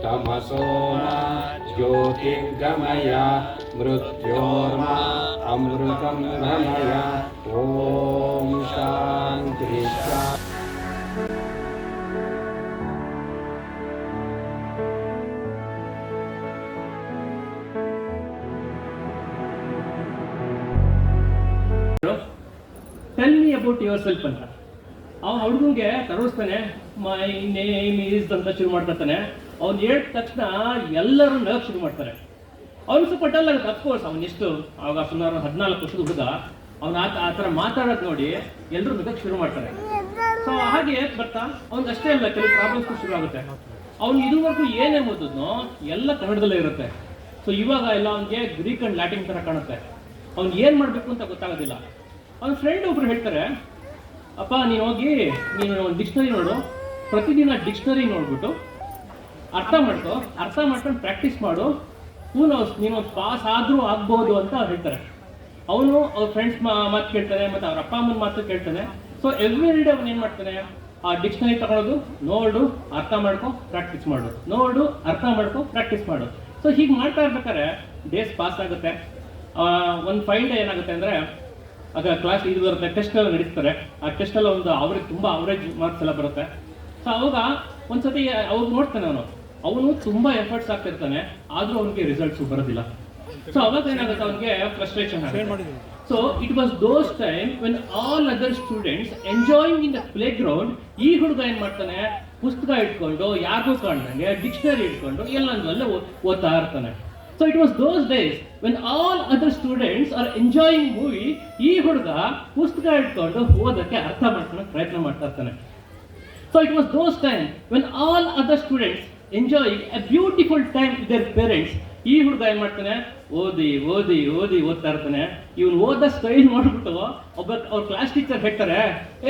तमसो मा ज्योतिर्गमय मृत्योर्मा अमृतं गमय ॐ शान्ति शा- tell me about yourself ಅಂತ ಅವನ ಹುಡುಗಂಗೆ ತರೋಸ್ತಾನೆ ಮೈ ನೇಮ್ ಈಸ್ ಅಂತ ಶುರು ಮಾಡ್ತಾನೆ ಅವ್ನು ಹೇಳಿದ ತಕ್ಷಣ ಎಲ್ಲರೂ ನಗಕ್ಕೆ ಶುರು ಮಾಡ್ತಾರೆ. ಅವ್ನು ಸ್ವಲ್ಪ ಡಲ್ ಆಗುತ್ತೆ ಅಫ್ಕೋರ್ಸ್ ಅವನಿಷ್ಟು ಅವಾಗ ಸುಮಾರು ಹದಿನಾಲ್ಕು ವರ್ಷದ ಹುಡುಗ, ಅವ್ನು ಆ ಆ ಥರ ಮಾತಾಡೋದು ನೋಡಿ ಎಲ್ಲರೂ ನಗಕ್ಕೆ ಶುರು ಮಾಡ್ತಾರೆ. ಸೊ ಹಾಗೆ ಬರ್ತಾ, ಅವ್ನಿಗೆ ಅಷ್ಟೇ ಅಲ್ಲ, ಕೆಲವು ಪ್ರಾಬ್ಲಮ್ಸ್ ಶುರು ಆಗುತ್ತೆ. ಅವ್ನು ಇದುವರೆಗೂ ಏನೇ ಓದಿದ್ನೋ ಎಲ್ಲ ಕನ್ನಡದಲ್ಲೇ ಇರುತ್ತೆ. ಸೊ ಇವಾಗ ಎಲ್ಲ ಅವನಿಗೆ ಗ್ರೀಕ್ ಅಂಡ್ ಲ್ಯಾಟಿನ್ ಥರ ಕಾಣುತ್ತೆ. ಅವ್ನು ಏನು ಮಾಡಬೇಕು ಅಂತ ಗೊತ್ತಾಗೋದಿಲ್ಲ. ಅವ್ನ ಫ್ರೆಂಡ್ ಒಬ್ರು ಹೇಳ್ತಾರೆ, ಅಪ್ಪ, ನೀನು ಹೋಗಿ, ನೀನು ಒಂದು ಡಿಕ್ಷನರಿ ನೋಡು. ಪ್ರತಿದಿನ ಡಿಕ್ಷನರಿ ನೋಡ್ಬಿಟ್ಟು ಅರ್ಥ ಮಾಡ್ಕೊ, ಅರ್ಥ ಮಾಡ್ಕೊಂಡು ಪ್ರಾಕ್ಟೀಸ್ ಮಾಡು. ನೀನು ನೀನು ಪಾಸ್ ಆದರೂ ಆಗ್ಬೋದು ಅಂತ ಅವ್ರು ಹೇಳ್ತಾರೆ. ಅವನು ಅವ್ರ ಫ್ರೆಂಡ್ಸ್ ಮಾತು ಕೇಳ್ತಾನೆ, ಮತ್ತು ಅವ್ರ ಅಪ್ಪ ಅಮ್ಮನ ಮಾತು ಕೇಳ್ತಾನೆ. ಸೊ ಎವ್ರಿ ಡೇ ಅವನು ಏನು ಮಾಡ್ತಾನೆ? ಆ ಡಿಕ್ಷನರಿ ತಗೊಳ್ಳೋದು ನೋಡು, ಅರ್ಥ ಮಾಡ್ಕೊ ಪ್ರಾಕ್ಟೀಸ್ ಮಾಡು. ನೋಡು, ಅರ್ಥ ಮಾಡ್ಕೊ ಪ್ರಾಕ್ಟೀಸ್ ಮಾಡು. ಸೊ ಹೀಗೆ ಮಾಡ್ತಾ ಇರ್ಬೇಕಾದ್ರೆ ಡೇಸ್ ಪಾಸ್ ಆಗುತ್ತೆ. ಒಂದು ಫೈವ್ ಡೇ ಏನಾಗುತ್ತೆ ಅಂದರೆ, ಆಗ ಕ್ಲಾಸ್ ಇದು ಬರುತ್ತೆ ಟೆಸ್ಟ್ ನಡೀತಾರೆ ಆ ಟೆಸ್ಟ್ ಎಲ್ಲ ಒಂದು ಅವ್ರಿಗೆ ತುಂಬ ಅವರೇಜ್ ಮಾರ್ಕ್ಸ್ ಎಲ್ಲ ಬರುತ್ತೆ. ಸೊ ಅವಾಗ ಒಂದ್ಸತಿ ಅವ್ರು ನೋಡ್ತಾನೆ ಅವನು. ಅವನು ತುಂಬಾ ಎಫರ್ಟ್ಸ್ ಹಾಕ್ತಿರ್ತಾನೆ ಆದ್ರೂ ಅವನಿಗೆ ರಿಸಲ್ಟ್ಸ್ ಬರೋದಿಲ್ಲ. ಸೊ ಅವಾಗ ಏನಾಗುತ್ತೆ ಅವನಿಗೆ ಫ್ರಸ್ಟ್ರೇಷನ್ ಆಗುತ್ತೆ. So it was those time when all other students enjoying in the playground ಈ ಹುಡುಗ ಏನ್ ಮಾಡ್ತಾನೆ ಪುಸ್ತಕ ಇಟ್ಕೊಂಡು ಯಾರಿಗೂ ಕಾಣ್ದಂಗೆ ಡಿಕ್ಷನರಿ ಇಟ್ಕೊಂಡು ಎಲ್ಲಂದ್ರಲ್ಲೇ ಓದ್ತಾ ಇರ್ತಾನೆ. So it was those days when all other students are enjoying movie ಈ ಹುಡುಗ ಪುಸ್ತಕ ಇಟ್ಕೊಂಡು ಓದಕ್ಕೆ ಅರ್ಥ ಮಾಡ್ಕೊಳಕ್ ಪ್ರಯತ್ನ ಮಾಡ್ತಾ ಇರ್ತಾನೆ. So it was those time when all other students enjoying a beautiful time with parents ಈ ಹುಡುಗ ಏನು ಮಾಡ್ತಾನೆ? ಓದಿ ಓದಿ ಓದಿ, ಓದ್ತಾ ಇರ್ತಾನೆ. ಇವನು ಓದ ಸ್ಟೈಲ್ ಮಾಡಿಬಿಟ್ಟು ಒಬ್ಬ ಅವ್ರ ಕ್ಲಾಸ್ ಟೀಚರ್ ಹೇಳ್ತಾರೆ,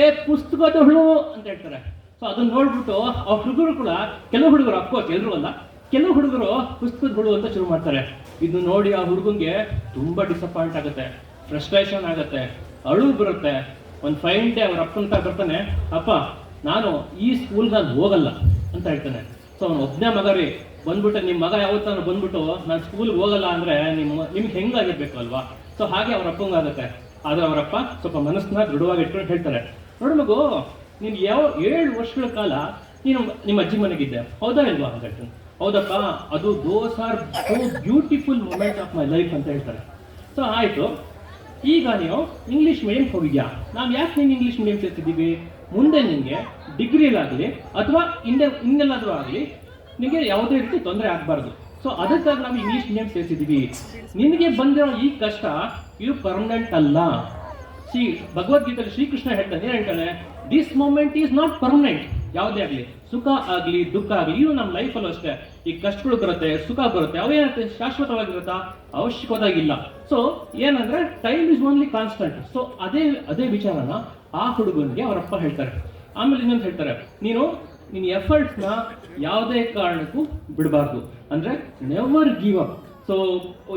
ಏ ಪುಸ್ತಕದ ಹುಳು ಅಂತ ಹೇಳ್ತಾರೆ. ಸೊ ಅದನ್ನ ನೋಡ್ಬಿಟ್ಟು ಅವ್ರ ಹುಡುಗರು ಕೂಡ, ಕೆಲವು ಹುಡುಗರು ಅಫ್ಕೋರ್ಸ್ ಎಲ್ಲರೂ ಅಲ್ಲ, ಕೆಲವು ಹುಡುಗರು ಪುಸ್ತಕದ ಹುಳು ಅಂತ ಶುರು ಮಾಡ್ತಾರೆ. ಇದನ್ನ ನೋಡಿ ಆ ಹುಡುಗಂಗೆ ತುಂಬ ಡಿಸಪಾಯಿಂಟ್ ಆಗುತ್ತೆ ಫ್ರಸ್ಟ್ರೇಷನ್ ಆಗುತ್ತೆ, ಅಳು ಬರುತ್ತೆ. ಒಂದು ಫೈನ್ ಡೇ ಅವ್ರ ಅಪ್ಪನ ಅಂತ ಬರ್ತಾನೆ, ಅಪ್ಪ, ನಾನು ಈ ಸ್ಕೂಲ್ಗೆ ನಾನು ಹೋಗಲ್ಲ ಅಂತ ಹೇಳ್ತಾನೆ. ಸೊ ಅವ್ನು ಒಬ್ಬನೇ ಮಗ ರೀ. ಬಂದ್ಬಿಟ್ಟು ನಿಮ್ಮ ಮಗ ಯಾವತ್ತಾನು ಬಂದ್ಬಿಟ್ಟು ನಾನು ಸ್ಕೂಲ್ಗೆ ಹೋಗಲ್ಲ ಅಂದ್ರೆ ನಿಮ್ಮ ನಿಮ್ಗೆ ಹೆಂಗಾಗಿರ್ಬೇಕು ಅಲ್ವಾ? ಸೊ ಹಾಗೆ ಅವ್ರ ಅಪ್ಪಂಗಾಗುತ್ತೆ ಆದ್ರೆ ಅವರಪ್ಪ ಸ್ವಲ್ಪ ಮನಸ್ಸನ್ನ ದೃಢವಾಗಿ ಇಟ್ಕೊಂಡು ಹೇಳ್ತಾರೆ. ನೋಡು ಮಗು, ನೀನು ಯಾವ ಏಳು ವರ್ಷಗಳ ಕಾಲ ನೀನು ನಿಮ್ಮ ಅಜ್ಜಿ ಮನೆಗಿದ್ದೆ. ಹೌದಾ ಇಲ್ವಾ ಅಂತ ಹೌದಪ್ಪ, ಅದು those are so beautiful moment of my life ಅಂತ ಹೇಳ್ತಾರೆ. ಸೊ ಆಯಿತು. ಈಗ ನೀವು ಇಂಗ್ಲೀಷ್ ಮೀಡಿಯಂ ಹೋಗಿದ್ಯಾ? ನಾವು ಯಾಕೆ ನೀನು ಇಂಗ್ಲೀಷ್ ಮೀಡಿಯಂ ಸೇರ್ತಿದ್ದೀವಿ ಮುಂದೆ ನಿಮಗೆ ಡಿಗ್ರಿಲಾಗಲಿ ಅಥವಾ ಇನ್ನೆ ಇನ್ನೆಲ್ಲಾದರೂ ಆಗಲಿ ನಿಮಗೆ ಯಾವುದೇ ರೀತಿ ತೊಂದರೆ ಆಗಬಾರ್ದು. ಸೊ ಅದಕ್ಕಾಗಿ ನಾವು ಇಂಗ್ಲೀಷ್ ಮೀಡಿಯಂ ಸೇರಿಸಿದ್ದೀವಿ ನಿನಗೆ ಬಂದಿರೋ ಈ ಕಷ್ಟ, ಇದು ಪರ್ಮನೆಂಟ್ ಅಲ್ಲ. ಶ್ರೀ ಭಗವದ್ಗೀತೆಯಲ್ಲಿ ಶ್ರೀಕೃಷ್ಣ ಹೇಳ್ತಾನೆ, ಏನು ಹೇಳ್ತಾನೆ? This moment is not permanent ಯಾವುದೇ ಆಗಲಿ, ಸುಖ ಆಗಲಿ, ದುಃಖ ಆಗಲಿ ಇವು ನಮ್ಮ ಲೈಫಲ್ಲೂ ಅಷ್ಟೇ, ಈ ಕಷ್ಟಗಳು ಬರುತ್ತೆ, ಸುಖ ಬರುತ್ತೆ ಅವೇನಾಗುತ್ತೆ ಶಾಶ್ವತವಾಗಿರುತ್ತಾ? ಅವಶ್ಯಕವಾಗಿಲ್ಲ. ಸೊ ಏನಂದ್ರೆ time is only constant so ಅದೇ ಅದೇ ವಿಚಾರನ ಆ ಹುಡುಗನಿಗೆ ಅವರಪ್ಪ ಹೇಳ್ತಾರೆ. ಆಮೇಲೆ ಇನ್ನೊಂದು ಹೇಳ್ತಾರೆ, ನೀನು ನಿನ್ನ ಎಫರ್ಟ್ಸ್ನ ಯಾವುದೇ ಕಾರಣಕ್ಕೂ ಬಿಡಬಾರ್ದು. ಅಂದ್ರೆ ನೆವರ್ ಗಿವ್ ಅಪ್ ಸೊ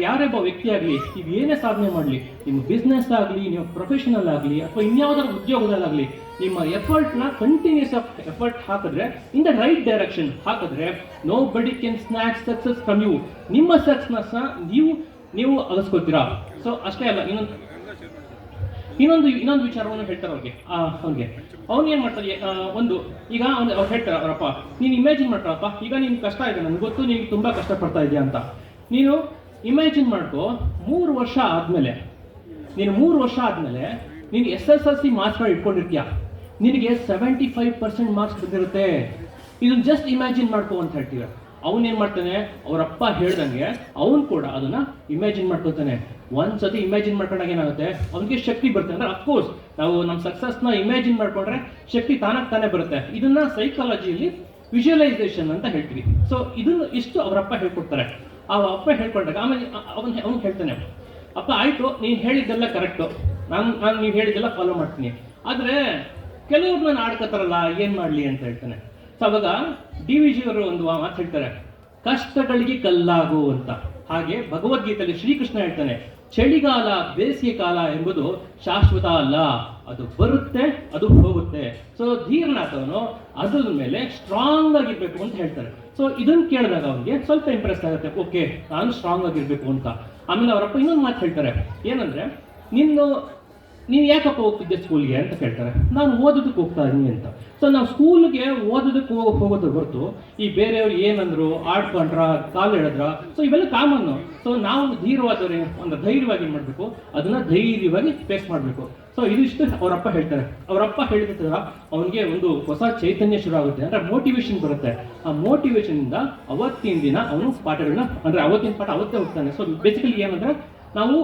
ಯಾರೇ ಒಬ್ಬ ವ್ಯಕ್ತಿ ಆಗಲಿ, ನೀವು ಏನೇ ಸಾಧನೆ ಮಾಡಲಿ, ನಿಮ್ಮ ಬಿಸ್ನೆಸ್ ಆಗಲಿ, ನೀವು ಪ್ರೊಫೆಷನಲ್ ಆಗಲಿ, ಅಥವಾ ಇನ್ಯಾವುದಾದ್ರು ಉದ್ಯೋಗದಲ್ಲಾಗಲಿ, ನಿಮ್ಮ ಎಫರ್ಟ್ನ ಕಂಟಿನ್ಯೂಸ್ ಆಫ್ ಎಫರ್ಟ್ ಹಾಕಿದ್ರೆ ಇನ್ ದ ರೈಟ್ ಡೈರೆಕ್ಷನ್ ಹಾಕಿದ್ರೆ nobody can snatch success from you ನಿಮ್ಮ ಸಕ್ಸಸ್ನ ನೀವು ನೀವು ಅಗಸ್ಕೋತೀರಾ ಸೊ ಅಷ್ಟೇ ಅಲ್ಲ, ಇನ್ನೊಂದು ಇನ್ನೊಂದು ಇನ್ನೊಂದು ವಿಚಾರವನ್ನು ಹೇಳ್ತಾರೆ ಅವ್ರಿಗೆ. ಅವ್ನಿಗೆ. ಅವ್ನು ಏನು ಮಾಡ್ತಾರೆ ಒಂದು, ಈಗ ಅವ್ನು, ಅವ್ರು ಹೇಳ್ತಾರೆ, ಅವರಪ್ಪ, ನೀನು ಇಮ್ಯಾಜಿನ್ ಮಾಡ್ತಾರಪ್ಪ ಈಗ ನಿನ್ನ ಕಷ್ಟ ಇದೆ, ನನಗೆ ಗೊತ್ತು, ನೀನು ತುಂಬ ಕಷ್ಟಪಡ್ತಾ ಇದೆಯಾ ಅಂತ. ನೀನು ಇಮ್ಯಾಜಿನ್ ಮಾಡ್ಕೋ, ಮೂರು ವರ್ಷ ಆದ್ಮೇಲೆ, ನೀನು ಮೂರು ವರ್ಷ ಆದ್ಮೇಲೆ ನೀನು ಎಸ್ ಎಸ್ ಎಲ್ ಸಿ ಮಾರ್ಕ್ಸ್ಗಳು ಇಟ್ಕೊಂಡಿರ್ತೀಯ. ನಿನಗೆ ಸೆವೆಂಟಿ ಫೈವ್ ಪರ್ಸೆಂಟ್ ಮಾರ್ಕ್ಸ್ ಬಂದಿರುತ್ತೆ. ಇದನ್ನ ಜಸ್ಟ್ ಇಮ್ಯಾಜಿನ್ ಮಾಡ್ಕೊ ಅಂತ ಹೇಳ್ತೀವಿ ಏನು ಮಾಡ್ತಾನೆ? ಅವರಪ್ಪ ಹೇಳ್ದಂಗೆ ಅವನು ಕೂಡ ಅದನ್ನ ಇಮ್ಯಾಜಿನ್ ಮಾಡ್ಕೊತಾನೆ. ಒಂದ್ಸತಿ ಇಮ್ಯಾಜಿನ್ ಮಾಡ್ಕೊಂಡಾಗ ಏನಾಗುತ್ತೆ? ಅವನಿಗೆ ಶಕ್ತಿ ಬರುತ್ತೆ. ಅಂದ್ರೆ ಅಫ್ಕೋರ್ಸ್ ನಾವು ನಮ್ಮ ಸಕ್ಸಸ್ನ ಇಮ್ಯಾಜಿನ್ ಮಾಡ್ಕೊಂಡ್ರೆ ಶಕ್ತಿ ತಾನಾಗ್ ತಾನೇ ಬರುತ್ತೆ. ಇದನ್ನ ಸೈಕಾಲಜಿಯಲ್ಲಿ ವಿಜುವಲೈಸೇಷನ್ ಅಂತ ಹೇಳ್ತೀವಿ. ಸೊ ಇದನ್ನು ಇಷ್ಟು ಅವರಪ್ಪ ಹೇಳ್ಕೊಡ್ತಾರೆ. ಆ ಅಪ್ಪ ಹೇಳ್ಕೊಂಡಾಗ, ಆಮೇಲೆ ಅವನು ಅವ್ನು ಹೇಳ್ತಾನೆ, ಅಪ್ಪ, ಆಯ್ತು, ನೀನು ಹೇಳಿದ್ದೆಲ್ಲ ಕರೆಕ್ಟು ನಾನು ನಾನು ನೀವು ಹೇಳಿದ್ದೆಲ್ಲ ಫಾಲೋ ಮಾಡ್ತೀನಿ. ಆದ್ರೆ, ಕೆಲವ್ರು ನಾನು ಆಡ್ಕೋತಾರಲ್ಲ, ಏನು ಮಾಡ್ಲಿ ಅಂತ ಹೇಳ್ತಾನೆ. ಸೊ ಅವಾಗ ಡಿ ವಿ ಜಿ ಅವರು ಒಂದು ಮಾತು ಹೇಳ್ತಾರೆ, ಕಷ್ಟಗಳಿಗೆ ಕಲ್ಲಾಗು ಅಂತ. ಹಾಗೆ ಭಗವದ್ಗೀತೆಯಲ್ಲಿ ಶ್ರೀಕೃಷ್ಣ ಹೇಳ್ತಾನೆ, ಚಳಿಗಾಲ ಬೇಸಿಗೆ ಕಾಲ ಎಂಬುದು ಶಾಶ್ವತ ಅಲ್ಲ. ಅದು ಬರುತ್ತೆ, ಅದು ಹೋಗುತ್ತೆ. ಸೊ ಧೀರ್ನಾಥವನು ಅದ್ರ ಮೇಲೆ ಸ್ಟ್ರಾಂಗ್ ಆಗಿರ್ಬೇಕು ಅಂತ ಹೇಳ್ತಾರೆ ಸೊ ಇದನ್ನ ಕೇಳಿದಾಗ ಅವನಿಗೆ ಸ್ವಲ್ಪ ಇಂಪ್ರೆಸ್ ಆಗುತ್ತೆ. ಓಕೆ ನಾನು ಸ್ಟ್ರಾಂಗ್ ಆಗಿರ್ಬೇಕು ಅಂತ. ಆಮೇಲೆ ಅವರಪ್ಪ ಇನ್ನೊಂದು ಮಾತು ಹೇಳ್ತಾರೆ. ಏನಂದ್ರೆ, ನಿನ್ನ, ನೀನು ಯಾಕಪ್ಪ ಹೋಗ್ತಿದ್ದೆ ಸ್ಕೂಲ್ಗೆ ಅಂತ ಕೇಳ್ತಾರೆ. ನಾನು ಓದೋದಕ್ಕೆ ಹೋಗ್ತಾ ಇದ್ದೀನಿ ಅಂತ. ಸೊ ನಾವು ಸ್ಕೂಲ್ಗೆ ಓದೋದಕ್ಕೆ ಹೋಗೋ ಹೋಗೋದ್ರ ಹೊರತು ಈ ಬೇರೆಯವ್ರು ಏನಂದ್ರು, ಆಡ್ಕೊಂಡ್ರ, ಕಾಲು ಹೇಳಿದ್ರ ಸೊ ಇವೆಲ್ಲ ಕಾಮನ್ನು ಸೊ ನಾವು ಧೀರವಾದವ್ರೆ ಒಂದು ಧೈರ್ಯವಾಗಿ ಮಾಡಬೇಕು? ಅದನ್ನ ಧೈರ್ಯವಾಗಿ ಫೇಸ್ ಮಾಡಬೇಕು. ಸೊ ಇದಿಷ್ಟು ಅವರಪ್ಪ ಹೇಳ್ತಾರೆ. ಅವರಪ್ಪ ಹೇಳಿದ ಅವನಿಗೆ ಒಂದು ಹೊಸ ಚೈತನ್ಯ ಶುರು ಆಗುತ್ತೆ ಅಂದ್ರೆ ಮೋಟಿವೇಶನ್ ಬರುತ್ತೆ. ಆ ಮೋಟಿವೇಶನ್ ಇಂದ ಅವತ್ತಿನ ದಿನ ಅವನು ಪಾಠಗಳನ್ನ, ಅಂದ್ರೆ ಅವತ್ತಿನ ಪಾಠ ಅವತ್ತೇ ಹೋಗ್ತಾನೆ ಸೊ ಬೇಸಿಕಲಿ ಏನಂದ್ರೆ ನಾವು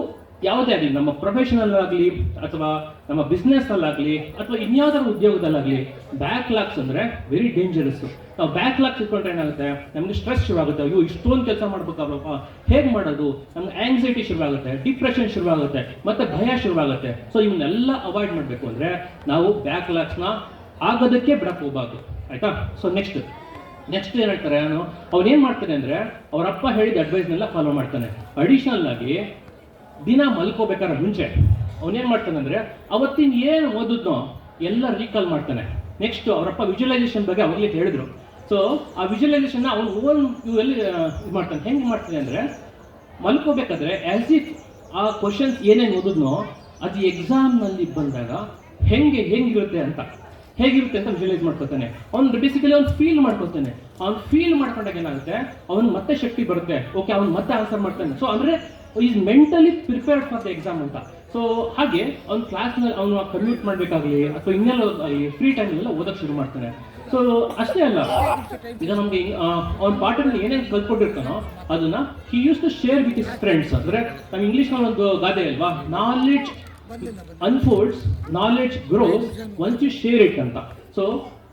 ಯಾವುದೇ ಆಗಲಿ, ನಮ್ಮ ಪ್ರೊಫೆಷನಲ್ ಆಗಲಿ, ಅಥವಾ ನಮ್ಮ ಬಿಸ್ನೆಸ್ಸಲ್ಲಾಗಲಿ ಅಥವಾ ಇನ್ಯಾವುದಾದ್ರು ಉದ್ಯೋಗದಲ್ಲಾಗಲಿ ಬ್ಯಾಕ್ ಲಾಕ್ಸ್ ಅಂದ್ರೆ ವೆರಿ ಡೇಂಜರಸ್ ನಾವು ಬ್ಯಾಕ್ ಲಾಕ್ಸ್ ಇಟ್ಕೊಂಡ್ರೆ ಏನಾಗುತ್ತೆ? ನಮ್ಗೆ ಸ್ಟ್ರೆಸ್ ಶುರುವಾಗುತ್ತೆ. ಅಯ್ಯೋ, ಇಷ್ಟೊಂದು ಕೆಲಸ ಮಾಡ್ಬೇಕಲ್ವಪ್ಪ ಹೇಗೆ ಮಾಡೋದು? ನಮ್ಗೆ ಆಂಗ್ಸೈಟಿ ಶುರುವಾಗುತ್ತೆ ಡಿಪ್ರೆಷನ್ ಶುರುವಾಗುತ್ತೆ, ಮತ್ತೆ ಭಯ ಶುರುವಾಗುತ್ತೆ. ಸೊ ಇವನ್ನೆಲ್ಲ ಅವಾಯ್ಡ್ ಮಾಡಬೇಕು ಅಂದ್ರೆ ನಾವು ಬ್ಯಾಕ್ ಲಾಕ್ಸ್ನ ಆಗೋದಕ್ಕೆ ಬಿಡಕ್ಕೆ ಹೋಗ್ಬಾರ್ದು ಆಯಿತಾ? ಸೊ ನೆಕ್ಸ್ಟ್ ನೆಕ್ಸ್ಟ್ ಏನ್ ಹೇಳ್ತಾರೆ? ಅವನು ಏನು ಮಾಡ್ತಾನೆ ಅಂದ್ರೆ ಅವ್ರ ಅಪ್ಪ ಹೇಳಿದ ಅಡ್ವೈಸ್ನೆಲ್ಲ ಫಾಲೋ ಮಾಡ್ತಾನೆ. ಅಡಿಷನಲ್ ಆಗಿ ದಿನ ಮಲ್ಕೋಬೇಕಾದ್ರೆ ಮುಂಚೆ. ಅವನೇನು ಮಾಡ್ತಾನೆ ಅಂದ್ರೆ, ಅವತ್ತಿನ ಏನು ಓದಿದ್ನೋ ಎಲ್ಲ ರೀಕಾಲ್ ಮಾಡ್ತಾನೆ. ನೆಕ್ಸ್ಟ್ ಅವರಪ್ಪ ವಿಜುವಲೈಸೇಷನ್ ಬಗ್ಗೆ ಅವನಿಗೆ ಹೇಳಿದ್ರು. ಸೊ ಆ ವಿಜುವಲೈಸೇಷನ್ನ ಅವನು ಓನ್ ಎಲ್ಲಿ ಇದು ಮಾಡ್ತಾನೆ. ಹೆಂಗೆ ಮಾಡ್ತಾನೆ ಅಂದರೆ, ಮಲ್ಕೋಬೇಕಾದ್ರೆ ಆಸ್ ಇಫ್ ಆ ಕ್ವಶನ್ಸ್ ಏನೇನು ಓದಿದ್ನೋ ಅದು ಎಕ್ಸಾಮ್ನಲ್ಲಿ ಬಂದಾಗ ಹೆಂಗೆ ಹೆಂಗಿರುತ್ತೆ ಅಂತ. ಹೇಗಿರುತ್ತೆ ಅಂತ ವಿಜುವಲೈಸ್ ಮಾಡ್ಕೊತಾನೆ. ಅವ್ನು ಬೇಸಿಕಲಿ ಅವ್ನು ಫೀಲ್ ಮಾಡ್ಕೊತಾನೆ. ಅವ್ನು ಫೀಲ್ ಮಾಡ್ಕೊಂಡಾಗ ಏನಾಗುತ್ತೆ? ಅವ್ನು ಮತ್ತೆ ಶಕ್ತಿ ಬರುತ್ತೆ. ಓಕೆ ಅವ್ನು ಮತ್ತೆ ಆನ್ಸರ್ ಮಾಡ್ತಾನೆ. ಸೊ ಅಂದ್ರೆ is mentally prepared for the exam ಅಂತ. ಸೊ ಹಾಗೆ ಅವ್ನು ಕ್ಲಾಸ್ನಲ್ಲಿ ಅವನು ಕನ್ವರ್ಟ್ ಮಾಡಬೇಕಾಗಲಿ, ಅಥವಾ ಇನ್ನೆಲ್ಲ ಫ್ರೀ ಟೈಮಲ್ಲೆಲ್ಲ ಓದಕ್ಕೆ ಶುರು ಮಾಡ್ತಾನೆ. ಸೊ ಅಷ್ಟೇ ಅಲ್ಲ, ಈಗ ನಮ್ಗೆ ಅವ್ನ ಪಾಠದಲ್ಲಿ ಏನೇನು ಕಲ್ತ್ಕೊಂಡಿರ್ತಾನೋ ಅದನ್ನ he use to share with his friends ಅಂದ್ರೆ, ನಾವು ಇಂಗ್ಲಿಷ್ ಒಂದು ಗಾದೆ ಅಲ್ವಾ? Knowledge unfolds knowledge grows once you share it ಅಂತ. ಸೊ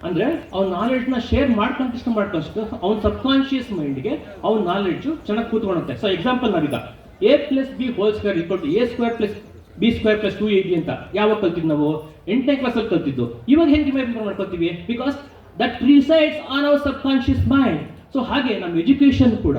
ಅಂದ್ರೆ, ಅವ್ನ ನ ಶೇರ್ ಮಾಡ್ಕೊಂತಷ್ಟು ಮಾಡ್ಕೊಂಡಷ್ಟು ಅವ್ನ ಸಬ್ ಕಾನ್ಶಿಯಸ್ ಮೈಂಡ್ಗೆ ಅವ್ನ ನಾಲೆಡ್ಜ್ ಚೆನ್ನಾಗಿ ಕೂತ್ಕೊಳ್ಳುತ್ತೆ. ಸೊ ಎಕ್ಸಾಂಪಲ್ ನಾವೀಗ A plus B whole square equal to A square plus B square plus two A B ಅಂತ. ಯಾವಾಗ ಕಲ್ತಿದ್ದು ನಾವು? ಎಂಟನೇ ಕ್ಲಾಸಲ್ಲಿ ಕಲ್ತಿದ್ದು. ಇವಾಗ ಹೆಂಗೆ ರಿಮೆಂಬರ್ ಮಾಡ್ಕೊತೀವಿ? Because that resides on our subconscious mind so ಹಾಗೆ ನಮ್ಮ ಎಜುಕೇಶನ್ ಕೂಡ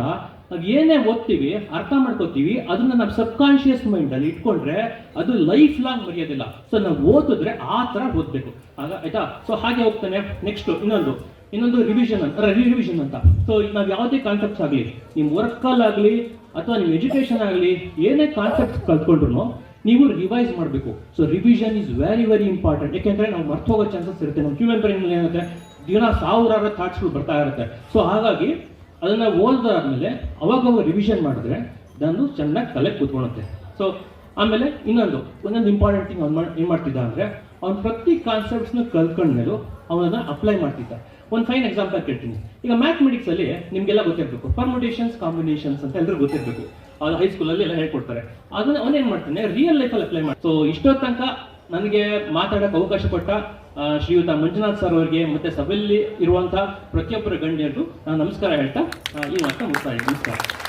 ನಾವು ಏನೇ ಓದ್ತೀವಿ, ಅರ್ಥ ಮಾಡ್ಕೋತೀವಿ, ಅದನ್ನ ನಮ್ಮ ಸಬ್ ಕಾನ್ಶಿಯಸ್ ಮೈಂಡ್ ಅಲ್ಲಿ ಇಟ್ಕೊಂಡ್ರೆ ಅದು ಲೈಫ್ ಲಾಂಗ್ ಮರೆಯೋದಿಲ್ಲ. ಸೊ ನಾವು ಓದಿದ್ರೆ ಆ ತರ ಓದ್ಬೇಕು. ಆಗ ಆಯ್ತಾ? ಸೊ ಹಾಗೆ ಹೋಗ್ತಾನೆ. ನೆಕ್ಸ್ಟ್ ಇನ್ನೊಂದು. ಇನ್ನೊಂದು ರಿವಿಷನ್ ಅಂತ ರಿವಿಷನ್ ಅಂತ. ಸೊ ನಾವು ಯಾವುದೇ ಕಾನ್ಸೆಪ್ಟ್ಸ್ ಆಗಲಿ ನಿಮ್ಮ ವರ್ಕಲ್ ಆಗಲಿ, ಅಥವಾ ನಿಮ್ಮ ಎಜುಕೇಷನ್ ಆಗಲಿ, ಏನೇ ಕಾನ್ಸೆಪ್ಟ್ ಕಲ್ತ್ಕೊಂಡ್ರು ನೀವು ರಿವೈಸ್ ಮಾಡಬೇಕು. So revision is very very important ಯಾಕೆಂದ್ರೆ ನಾವು ಮರ್ತೋಗೋ ಚಾನ್ಸಸ್ ಇರುತ್ತೆ. ನಮ್ಮ ಹ್ಯೂಮನ್ ಬ್ರೈನಲ್ಲಿ ಏನಾಗುತ್ತೆ ದಿನ ಸಾವಿರಾರು ಥಾಟ್ಸ್ಗಳು ಬರ್ತಾ ಇರುತ್ತೆ. ಸೊ ಹಾಗಾಗಿ ಅದನ್ನ ಓದಿದಾದ್ಮೇಲೆ ಅವಾಗ ಅವಾಗ ರಿವಿಷನ್ ಮಾಡಿದ್ರೆ ನಾನು ಚೆನ್ನಾಗಿ ತಲೆ ಕೂತ್ಕೊಳ್ಳುತ್ತೆ. ಸೊ ಆಮೇಲೆ ಇನ್ನೊಂದು, ಒಂದೊಂದು ಇಂಪಾರ್ಟೆಂಟ್ ಥಿಂಗ್ ಅವ್ನು ಏನು ಮಾಡ್ತಿದ್ದ ಅಂದರೆ, ಅವ್ನು ಪ್ರತಿ ಕಾನ್ಸೆಪ್ಟ್ಸ್ನ ಕಲ್ತ್ಕೊಂಡ್ಮೇಲೂ ಅವನನ್ನ ಅಪ್ಲೈ ಮಾಡ್ತಿದ್ದ. ಒಂದು ಫೈನ್ ಎಕ್ಸಾಂಪಲ್ ಕೇಳ್ತೀನಿ. ಈಗ ಮ್ಯಾಥಮೆಟಿಕ್ಸ್ ಅಲ್ಲಿ ನಿಮ್ಗೆಲ್ಲ ಗೊತ್ತಿರಬೇಕು. ಪರ್ಮುಟೇಷನ್ಸ್ ಕಾಂಬಿನೇಷನ್ಸ್ ಅಂತ ಎಲ್ಲರೂ ಗೊತ್ತಿರಬೇಕು. ಅದು ಹೈಸ್ಕೂಲಲ್ಲಿ ಎಲ್ಲ ಹೇಳ್ಕೊಡ್ತಾರೆ. ಅದನ್ನ ಅವನೇನ್ ಮಾಡ್ತಾನೆ? ರಿಯಲ್ ಲೈಫಲ್ಲಿ ಅಪ್ಲೈ ಮಾಡಿ ಸೊ ಇಷ್ಟೋ ತನಕ ನನಗೆ ಮಾತಾಡಕ್ಕೆ ಅವಕಾಶ ಕೊಟ್ಟ ಶ್ರೀಯುತ ಮಂಜುನಾಥ್ ಸರ್ ಅವರಿಗೆ ಮತ್ತೆ ಸಭೆಯಲ್ಲಿ ಇರುವಂತಹ ಪ್ರತಿಯೊಬ್ಬರ ಗಣ್ಯರಿಗೂ ನಾನು ನಮಸ್ಕಾರ ಹೇಳ್ತಾ ಈ ಮಾತನ್ನ ಮುಗಿಸ್ತಾ ನಮಸ್ಕಾರ.